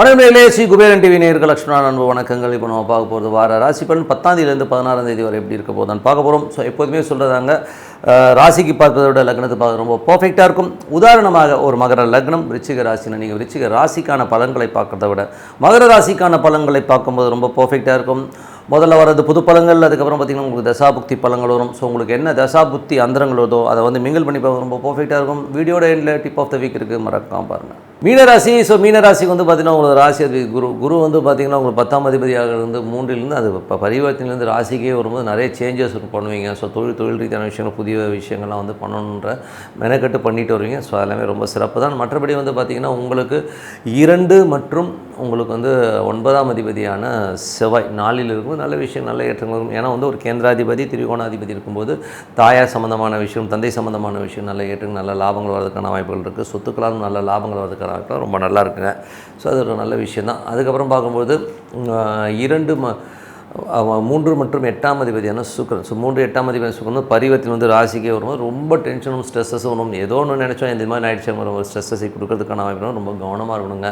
வணக்கம் ஸ்ரீ குபேரன் டிவி நேருக்கு லட்சுமணா அன்பு வணக்கங்கள். இப்போ நம்ம பார்க்க போகிறது வார ராசி பலன். பத்தாந்தேதியிலேருந்து பதினாறாம் தேதி வரை எப்படி இருக்க போதான் பார்க்க போகிறோம் ஸோ எப்போதுமே சொல்கிறதாங்க ராசிக்கு பார்ப்பதை விட லக்னத்தை பார்க்க ரொம்ப பர்ஃபெக்டாக இருக்கும். உதாரணமாக ஒரு மகர லக்னம் விருச்சிக ராசினா நீங்கள் விருச்சிக ராசிக்கான பலன்களை பார்க்குறத விட மகர ராசிக்கான பலன்களை பார்க்கும்போது ரொம்ப பர்ஃபெக்டாக இருக்கும். முதல்ல வரது புது பழங்கள் அதுக்கப்புறம் பார்த்திங்கன்னா உங்களுக்கு தசாபுக்தி பழங்கள் வரும். ஸோ உங்களுக்கு என்ன தசாபுக்தி அந்தரங்கள் வருதோ அதை வந்து மிங்கிள் பண்ணி பார்க்க ரொம்ப பர்ஃபெக்டாக இருக்கும். வீடியோட எண்டில் டிப் ஆஃப் த வீக் இருக்குது மறக்காமல் பாருங்கள் மீனராசி ஸோ மீனராசிக்கு வந்து பார்த்திங்கன்னா உங்களோட ராசி அதிபதி குரு குரு வந்து பார்த்திங்கன்னா உங்களுக்கு பத்தாம் அதிபதியாக இருந்து மூன்றிலிருந்து அது இப்போ பரிவர்த்தனையிலேருந்து ராசிக்கே வரும்போது நிறைய சேஞ்சஸ் பண்ணுவீங்க. ஸோ தொழில் தொழில் ரீதியான விஷயங்கள் புதிய விஷயங்கள்லாம் வந்து பண்ணணுன்ற மெனக்கட்டு பண்ணிட்டு வருவீங்க. ஸோ எல்லாமே ரொம்ப சிறப்பு தான். மற்றபடி வந்து பார்த்திங்கன்னா உங்களுக்கு இரண்டு மற்றும் உங்களுக்கு வந்து ஒன்பதாம் அதிபதியான செவ்வாய் நாளில் இருக்கும். நல்ல விஷயம் நல்ல ஏற்றங்கள் இருக்கும் ஏன்னா வந்து ஒரு கேந்திராதிபதி திரிகோணாதிபதி இருக்கும்போது தாயார் சம்மந்தமான விஷயம் தந்தை சம்மந்தமான விஷயம் நல்ல ஏற்றங்கள் நல்ல லாபங்கள் வரதுக்கான வாய்ப்புகள் இருக்குது சொத்துக்களாலும் நல்ல லாபங்கள் வரதுக்கான வாய்ப்புகள் ரொம்ப நல்லா இருக்குங்க ஸோ அது ஒரு நல்ல விஷயம் தான் அதுக்கப்புறம் பார்க்கும்போது இரண்டு ம மூன்று மற்றும் எட்டாம் அதிபதியான சுக்கரன். ஸோ மூன்று எட்டாம் அதிபதி சுக்கரன் பரிவர்த்தனை வந்து ராசிக்கே வரும்போது ரொம்ப டென்ஷனும் ஸ்ட்ரெஸ்ஸஸும் வரும் ஏதோ ஒன்று நினச்சோம் இந்த மாதிரி ஆயிடுச்சு ஒரு ஸ்ட்ரெஸ்ஸஸை கொடுக்கறதுக்கான வாய்ப்பு ரொம்ப கவனமாக இருக்கணுங்க.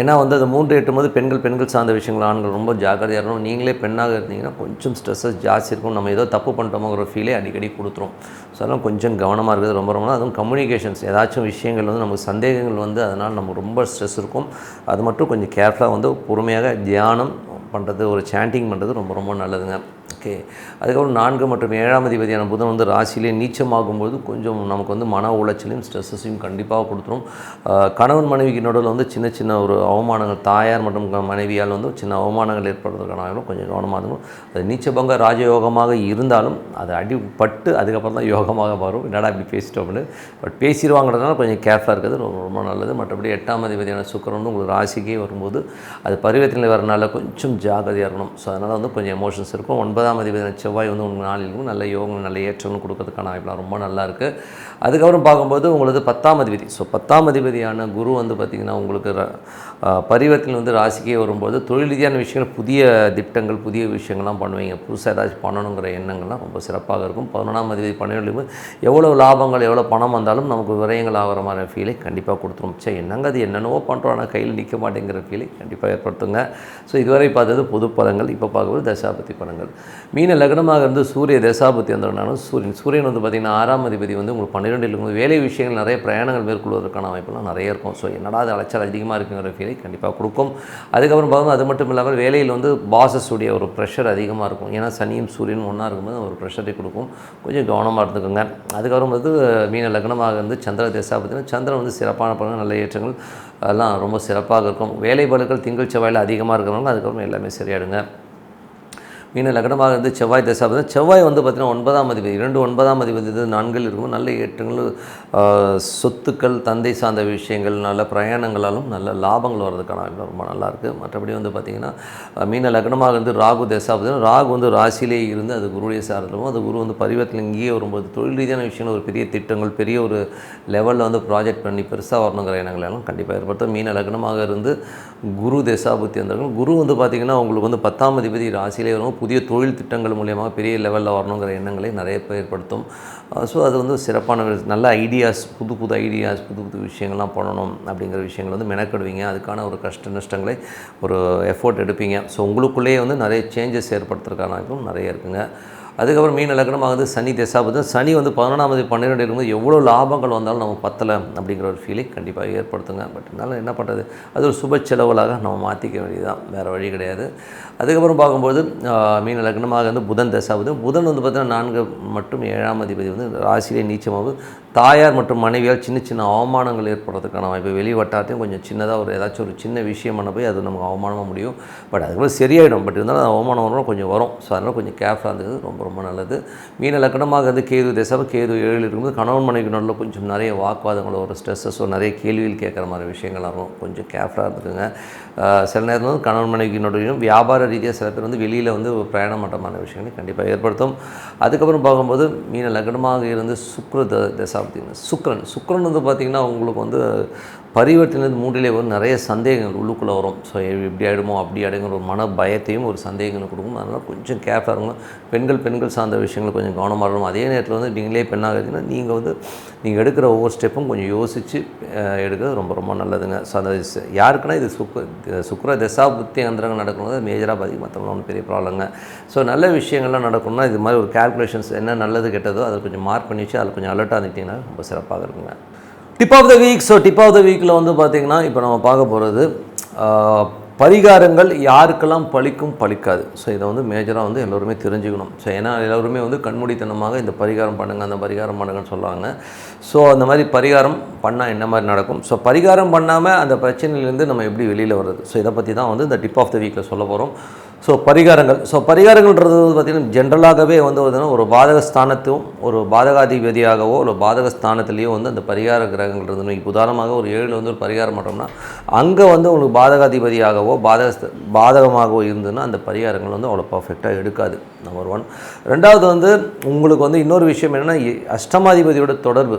ஏன்னா வந்து அது மூன்று எட்டும் போது பெண்கள் பெண்கள் சார்ந்த விஷயங்கள் ஆண்கள் ரொம்ப ஜாக்கிரதையாக இருக்கணும். நீங்களே பெண்ணாக இருந்தீங்கன்னா கொஞ்சம் ஸ்ட்ரெஸ்ஸஸ் ஜாஸ்தி இருக்கும். நம்ம ஏதோ தப்பு பண்ணிட்டோமோங்கிற ஃபீலே அடிக்கடி கொடுத்துரும். ஸோ அதெல்லாம் கொஞ்சம் கவனமாக இருக்கிறது ரொம்ப ரொம்ப அதுவும் கம்யூனிகேஷன்ஸ் ஏதாச்சும் விஷயங்கள் வந்து நமக்கு சந்தேகங்கள் வந்து அதனால் நமக்கு ரொம்ப ஸ்ட்ரெஸ் இருக்கும். அது மட்டும் கொஞ்சம் கேர்ஃபுல்லாக வந்து பொறுமையாக தியானம் பண்ணுறது ஒரு சாண்டிங் பண்ணுறது ரொம்ப ரொம்ப நல்லதுங்க. ஓகே அதுக்கப்புறம் நான்கு மற்றும் ஏழாம் அதிபதியான புதன் வந்து ராசியிலே நீச்சமாகும்போது கொஞ்சம் நமக்கு வந்து மன உளைச்சலையும் ஸ்ட்ரெஸ்ஸஸையும் கண்டிப்பாக கொடுத்துரும். கணவன் மனைவிக்கு நடுவில் வந்து சின்ன சின்ன ஒரு அவமானங்கள் தாயார் மற்றும் க- மனைவியால் வந்து சின்ன அவமானங்கள் ஏற்படுறதுக்கான கொஞ்சம் கவனமாக இருக்கும் அது நீச்சபங்க ராஜயோகமாக இருந்தாலும் அது அடிப்பட்டு அதுக்கப்புறம் தான் யோகமாக வரும் என்னடா இப்படி பேசிட்டோம்னு பட் பேசிடுவாங்கிறதுனால கொஞ்சம் கேர்ஃபுல்லாக இருக்கிறது ரொம்ப ரொம்ப நல்லது. மற்றபடி எட்டாம் அதிபதியான சுக்கரன் வந்து உங்களுக்கு ராசிக்கே வரும்போது அது பரிவர்த்தனை வரனால கொஞ்சம் ஜாகிரதையாக இருக்கணும். ஸோ அதனால் வந்து கொஞ்சம் எமோஷன்ஸ் இருக்கும். ஒன்பதாம் அதிபதியான செவ்வாய் வந்து உங்களுக்கு நாளில் நல்ல யோகம் நல்ல ஏற்றங்களும் கொடுக்கறதுக்கான வாய்ப்புலாம் ரொம்ப நல்லா இருக்குது அதுக்கப்புறம் பார்க்கும்போது உங்களுக்கு பத்தாம் அதிபதி. ஸோ பத்தாம் அதிபதியான குரு வந்து பார்த்திங்கன்னா உங்களுக்கு பரிவர்த்தனை வந்து ராசிக்கே வரும்போது தொழில் ரீதியான விஷயங்கள் புதிய திட்டங்கள் புதிய விஷயங்கள்லாம் பண்ணுவீங்க. புதுசாக ஏதாச்சும் பண்ணணுங்கிற எண்ணங்கள்லாம் ரொம்ப சிறப்பாக இருக்கும். பதினொன்றாம் அதிபதி பன்னிரெண்டு எவ்வளோ லாபங்கள் எவ்வளோ பணம் வந்தாலும் நமக்கு விரயங்கள் ஆகிற மாதிரி ஃபீலை கண்டிப்பாக கொடுத்துரும். சே என்னங்க அது? என்னென்னவோ பண்ணுறோம் ஆனால் கையில் நிற்க மாட்டேங்கிற ஃபீலை கண்டிப்பாக ஏற்படுத்துங்க. ஸோ இதுவரை பார்த்தது பொது பலங்கள். இப்போ பார்க்கும்போது தசாபதி பலங்கள். மீன லக்னமாக இருந்து சூரிய தசாபதி வந்தோம்னாலும் சூரியன் சூரியன் வந்து பார்த்திங்கன்னா ஆறாம் அதிபதி வந்து உங்களுக்கு பன்னிரெண்டில் வேலை விஷயங்கள் நிறைய பிரயாணங்கள் மேற்கொள்வதற்கான வாய்ப்புலாம் நிறைய இருக்கும். ஸோ என்னடா அது அலைச்சல் அதிகமாக இருக்குங்கிற ஃபீலை கண்டிப்பாக கொடுக்கும். அதுக்கப்புறம் பார்த்தா அது மட்டும் இல்லாமல் வேலையில் வந்து பாசஸுடைய ஒரு ப்ரெஷர் அதிகமாக இருக்கும். ஏன்னா சனியும் சூரியனும் ஒன்றா இருக்கும்போது ஒரு ப்ரெஷரை கொடுக்கும். கொஞ்சம் கவனமாக இருந்துக்கோங்க. அதுக்கப்புறம் வந்து மீன லக்னமாக இருந்து சந்திர தசாபத்தினா சந்திரன் வந்து சிறப்பான பலன் நல்ல ஏற்றங்கள் அதெல்லாம் ரொம்ப சிறப்பாக இருக்கும். வேலை பலுக்கள் திங்கள் செவ்வாயில் அதிகமாக இருக்கிறவங்க அதுக்கப்புறம் எல்லாமே சரியாயிடுங்க. மீன லக்னமாக இருந்து செவ்வாய் தசை செவ்வாய் வந்து பார்த்திங்கன்னா ஒன்பதாம் அதிபதி இரண்டு ஒன்பதாம் அதிபதி இது நான்கில் இருக்கும். நல்ல ஏற்றங்கள் சொத்துக்கள் தந்தை சார்ந்த விஷயங்கள் நல்ல பிரயாணங்களாலும் நல்ல லாபங்கள் வர்றதுக்கான ரொம்ப நல்லாயிருக்கு மற்றபடி வந்து பார்த்திங்கன்னா மீன லக்னமாக இருந்து ராகு தசா ராகு வந்து ராசியிலே இருந்து அது குருடைய சார்ந்தவும் அது குரு வந்து பரிவர்த்தனை இங்கேயே வரும்போது தொழில் ரீதியான விஷயங்கள் ஒரு பெரிய திட்டங்கள் பெரிய ஒரு லெவலில் வந்து ப்ராஜெக்ட் பண்ணி பெருசாக வரணுங்கிற எண்ணங்கள் கண்டிப்பாக ஏற்படுத்தும். மீன லக்னமாக இருந்து குரு தசாபுத்தி வந்தவர்கள் குரு வந்து பார்த்திங்கன்னா உங்களுக்கு வந்து பத்தாம் அதிபதி ராசியிலே வரும் புதிய தொழில் திட்டங்கள் மூலியமாக பெரிய லெவலில் வரணுங்கிற எண்ணங்களை நிறைய பேர் ஏற்படுத்தும். ஸோ அது வந்து சிறப்பான நல்ல ஐடியாஸ் புது புது ஐடியாஸ் புது புது விஷயங்கள்லாம் பண்ணணும் அப்படிங்கிற விஷயங்கள் வந்து மெனக்கெடுவீங்க. அதுக்கான ஒரு கஷ்ட நஷ்டங்களை ஒரு எஃபோர்ட் எடுப்பீங்க. ஸோ உங்களுக்குள்ளேயே வந்து நிறைய சேஞ்சஸ் ஏற்படுத்துறதுக்கான நிறைய இருக்குங்க. அதுக்கப்புறம் மீன் இலக்கணமாக வந்து சனி தசாபதி சனி வந்து பதினொன்றாமது பன்னிரெண்டு இருக்கும்போது எவ்வளோ லாபங்கள் வந்தாலும் நமக்கு பத்தலை அப்படிங்கிற ஒரு ஃபீலிங் கண்டிப்பாக ஏற்படுத்துங்க. பட் இருந்தாலும் என்ன பண்ணுறது அது ஒரு சுப செலவுகளாக நம்ம மாற்றிக்க வேண்டியதுதான். வேறு வழி கிடையாது. அதுக்கப்புறம் பார்க்கும்போது மீன் இலக்கணமாக வந்து புதன் தசாபதி புதன் வந்து பார்த்தீங்கன்னா நான்கு மற்றும் ஏழாம் அதிபதி வந்து ராசியிலே நீச்சமாகுது தாயார் மற்றும் மனைவியால் சின்ன சின்ன அவமானங்கள் ஏற்படுறதுக்கான வாய்ப்பு வெளி வட்டாரத்தையும் கொஞ்சம் சின்னதாக ஒரு ஏதாச்சும் ஒரு சின்ன விஷயமான போய் அது நமக்கு அவமானமாக முடியும். பட் அதுக்கப்புறம் சரியாயிடும். பட் இருந்தாலும் அது அவமானம் வரும் கொஞ்சம் வரும். ஸோ அதனால் கொஞ்சம் கேர்ஃபுல்லாக இருந்தது ரொம்ப ரொம்ப நல்லது. மீன லக்கணமாக வந்து கேது தேசம் கேது ஏழு இருக்கும்போது கணவன் மனைவி நல்ல கொஞ்சம் நிறைய வாக்குவாதங்களோ ஒரு ஸ்ட்ரெஸ்ஸஸோ நிறைய கேள்விகள் கேட்குற மாதிரி விஷயங்களாக இருக்கும் கொஞ்சம் கேர்ஃபுல்லாக இருந்துக்குங்க. சில நேரம் வந்து கணவன் மனைவியினுடையும் வியாபார ரீதியாக சில பேர் வந்து வெளியில் வந்து பிரயாணம் மட்டமான விஷயங்களை கண்டிப்பாக ஏற்படுத்தும். அதுக்கப்புறம் பார்க்கும்போது மீன லக்னமாக இருந்து சுக்ர த அப்படின்னு. சுக்ரன் சுக்ரன் வந்து பார்த்திங்கன்னா உங்களுக்கு வந்து பரிவர்த்தனை மூன்றிலே வரும் நிறைய சந்தேகங்கள் உள்ளுக்குள்ளே வரும். ஸோ இப்படி ஆகிடுமோ அப்படி ஆகிடுங்கிற ஒரு மன பயத்தையும் ஒரு சந்தேகங்கள் கொடுக்கும். அதனால் கொஞ்சம் கேர்ஃபாக இருக்கணும் பெண்கள் பெண்கள் சார்ந்த விஷயங்கள் கொஞ்சம் கவனமாக இருக்கணும். அதே நேரத்தில் வந்து நீங்களே பெண்ணாக இருந்தீங்கன்னா நீங்கள் வந்து நீங்கள் எடுக்கிற ஒவ்வொரு ஸ்டெப்பும் கொஞ்சம் யோசித்து எடுக்கிறது ரொம்ப ரொம்ப நல்லதுங்க. ஸோ அந்த யாருக்குன்னா இது சுக்க சுக்கர தசா புத்தி அந்தரங்கள் நடக்கணும். மேஜராக பாதிக்கும். மற்றவங்க ஒன்றும் பெரிய ப்ராப்ளங்க ஸோ நல்ல விஷயங்கள்லாம் நடக்கணும்னா இது மாதிரி ஒரு கேல்குலேஷன்ஸ் என்ன நல்லது கெட்டதோ அதை கொஞ்சம் மார்க் பண்ணி வச்சு அதில் கொஞ்சம் அலர்ட்டாக இருந்துட்டிங்கன்னா ரொம்ப சிறப்பாக இருக்குங்க. Tip of the week so tip of the வீக்கில் வந்து பார்த்திங்கன்னா இப்போ நம்ம பார்க்க போகிறது பரிகாரங்கள் யாருக்கெல்லாம் பலிக்கும் பலிக்காது ஸோ இதை வந்து மேஜராக வந்து எல்லோருமே தெரிஞ்சுக்கணும். ஸோ ஏன்னா எல்லோருமே வந்து கண்மூடித்தனமாக இந்த பரிகாரம் பண்ணுங்கள் அந்த பரிகாரம் பண்ணுங்கன்னு சொல்லுவாங்க. ஸோ அந்த மாதிரி பரிகாரம் பண்ணால் என்ன மாதிரி நடக்கும்? ஸோ பரிகாரம் பண்ணாமல் அந்த பிரச்சனையிலேருந்து நம்ம எப்படி வெளியில் வர்றது? ஸோ இதை பற்றி தான் வந்து இந்த டிப் ஆஃப் த வீக்கில் சொல்ல போகிறோம் ஸோ பரிகாரங்கள். ஸோ பரிகாரங்கள்ன்றது வந்து பார்த்திங்கன்னா ஜென்ரலாகவே வந்து பார்த்திங்கன்னா ஒரு பாதக ஸ்தானத்தும் ஒரு பாதகாதிபதியாகவோ இல்லை பாதக ஸ்தானத்துலேயோ வந்து அந்த பரிகார கிரகங்கள் இருந்து இப்போ உதாரணமாக ஒரு ஏழில் வந்து ஒரு பரிகாரம் பண்ணுறோம்னா அங்கே வந்து உங்களுக்கு பாதகாதிபதியாகவோ பாதக பாதகமாகவோ இருந்ததுன்னா அந்த பரிகாரங்கள் வந்து அவ்வளோ பர்ஃபெக்டாக எடுக்காது. நம்பர் ஒன் ரெண்டாவது வந்து உங்களுக்கு வந்து இன்னொரு விஷயம் என்னென்னா அஷ்டமாதிபதியோட தொடர்பு.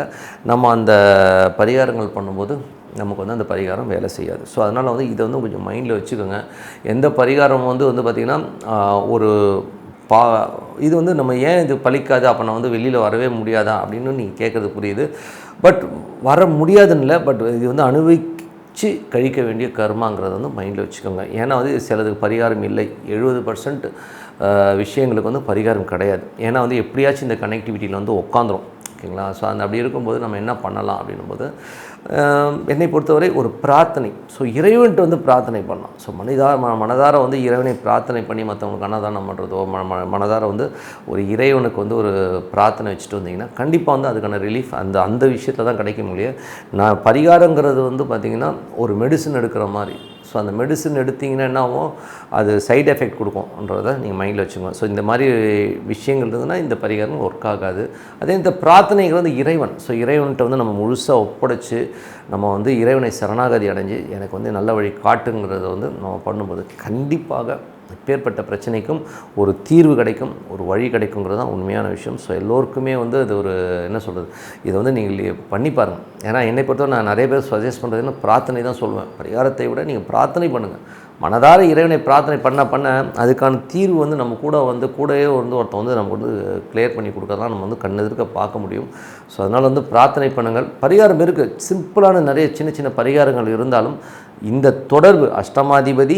நம்ம அந்த பரிகாரங்கள் பண்ணும்போது நமக்கு வந்து அந்த பரிகாரம் வேலை செய்யாது. ஸோ அதனால் வந்து இதை வந்து கொஞ்சம் மைண்டில் வச்சுக்கோங்க. எந்த பரிகாரம் வந்து வந்து பார்த்திங்கன்னா ஒரு பா இது வந்து நம்ம ஏன் இது பழிக்காது? அப்போ நான் வந்து வெளியில் வரவே முடியாதா? அப்படின்னு நீங்கள் கேட்குறது புரியுது. பட் வர முடியாதுன்னு இல்லை. பட் இது வந்து அனுபவிச்சு கழிக்க வேண்டிய கர்மாங்கிறத வந்து மைண்டில் வச்சுக்கோங்க. ஏன்னா வந்து சிலதுக்கு பரிகாரம் இல்லை. எழுபது பர்சன்ட் விஷயங்களுக்கு வந்து பரிகாரம் கிடையாது. ஏன்னா வந்து எப்படியாச்சும் இந்த கனெக்டிவிட்டியில் வந்து உட்காந்துரும் ஓகேங்களா? ஸோ அந்த அப்படி இருக்கும்போது நம்ம என்ன பண்ணலாம் அப்படின்னும்போது போது என்னை பொறுத்தவரை ஒரு பிரார்த்தனை. ஸோ இறைவன்ட்டு வந்து பிரார்த்தனை பண்ணலாம். ஸோ மனிதார ம மனதார வந்து இறைவனை பிரார்த்தனை பண்ணி மற்றவங்களுக்கு அன்னதானம் பண்ணுறதோ ம ம- மனதார வந்து ஒரு இறைவனுக்கு வந்து ஒரு பிரார்த்தனை வச்சுட்டு வந்தீங்கன்னா கண்டிப்பாக வந்து அதுக்கான ரிலீஃப் அந்த அந்த விஷயத்தில் தான் கிடைக்க முடியும். நான் பரிகாரங்கிறது வந்து பார்த்திங்கன்னா ஒரு மெடிசன் எடுக்கிற மாதிரி. ஸோ அந்த மெடிசன் எடுத்தீங்கன்னா என்ன ஆகும் அது சைடு எஃபெக்ட் கொடுக்கும்ன்றதை நீங்கள் மைண்டில் வச்சுக்கோங்க. ஸோ இந்த மாதிரி விஷயங்கள் இருந்ததுன்னா இந்த பரிகாரம் ஒர்க் ஆகாது. அதே இந்த பிரார்த்தனைகள் வந்து இறைவன். ஸோ இறைவன்கிட்ட வந்து நம்ம முழுசாக ஒப்படைச்சு நம்ம வந்து இறைவனை சரணாகதி அடைஞ்சு எனக்கு வந்து நல்ல வழி காட்டுங்கிறத வந்து நம்ம பண்ணும்போது கண்டிப்பாக எப்பேற்பட்ட பிரச்சனைக்கும் ஒரு தீர்வு கிடைக்கும் ஒரு வழி கிடைக்குங்கிறது தான் உண்மையான விஷயம். ஸோ எல்லோருக்குமே வந்து அது ஒரு என்ன சொல்கிறது இதை வந்து நீங்கள் பண்ணி பாருங்கள் ஏன்னா என்னை பொறுத்தவரை நான் நிறைய பேர் சஜஸ்ட் பண்ணுறதுன்னா பிரார்த்தனை தான் சொல்லுவேன். பரிகாரத்தை விட நீங்கள் பிரார்த்தனை பண்ணுங்கள் மனதார இறைவனை பிரார்த்தனை பண்ண பண்ண அதுக்கான தீர்வு வந்து நம்ம கூட வந்து கூடவே வந்து ஒருத்தன் வந்து நமக்கு வந்து கிளியர் பண்ணி கொடுக்கறதான் நம்ம வந்து கண்ணெதிர்க்க பார்க்க முடியும். ஸோ அதனால் வந்து பிரார்த்தனை பண்ணுங்கள். பரிகாரம் இருக்குது சிம்பிளான நிறைய சின்ன சின்ன பரிகாரங்கள் இருந்தாலும் இந்த தொடர்பு அஷ்டமாதிபதி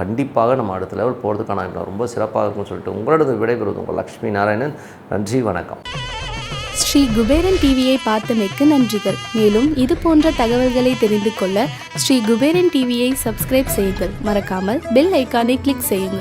கண்டிப்பாக நம்ம அடுத்த லெவல் போகிறதுக்கான ரொம்ப சிறப்பாக இருக்கும்னு சொல்லிட்டு உங்களோட விடைபெறுவது உங்கள் லக்ஷ்மி நாராயணன். நன்றி வணக்கம். ஸ்ரீ குபேரன் டிவியை பார்த்தமைக்கு நன்றிகள். மேலும் இது போன்ற தகவல்களை தெரிந்து கொள்ள ஸ்ரீ குபேரன் டிவியை சப்ஸ்கிரைப் செய்யுங்கள். மறக்காமல் பெல் ஐக்கானை கிளிக் செய்யுங்கள்.